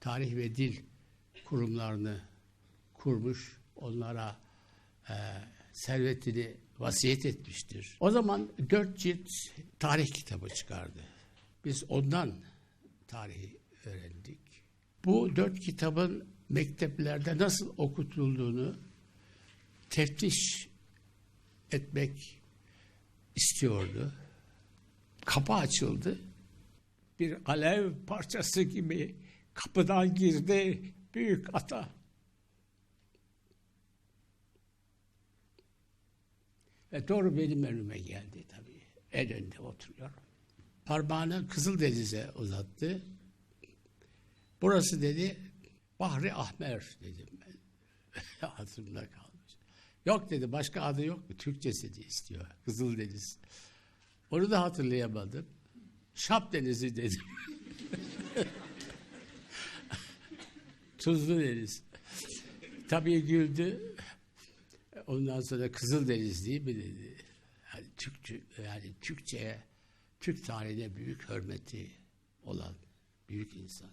tarih ve dil kurumlarını kurmuş, onlara e, servetini vasiyet etmiştir. O zaman dört cilt tarih kitabı çıkardı. Biz ondan tarihi öğrendik. Bu dört kitabın mekteplerde nasıl okutulduğunu teftiş etmek istiyordu. Kapı açıldı. Bir alev parçası gibi kapıdan girdi büyük ata. Ve doğru benim önüme geldi tabii. En önde oturuyor. Parmağını Kızıldeniz'e uzattı. Burası dedi Bahri Ahmer dedim ben. Hatırımda kalmış. Yok dedi başka adı yok mu? Türkçesi de istiyor. Kızıldeniz. Onu da hatırlayamadım. Şap Denizi dedim. Tuzlu Deniz. Tabii güldü. Ondan sonra Kızıldeniz değil mi dedi. Yani Türkçe, yani Türkçe'ye, Türk tarihine büyük hürmeti olan büyük insan.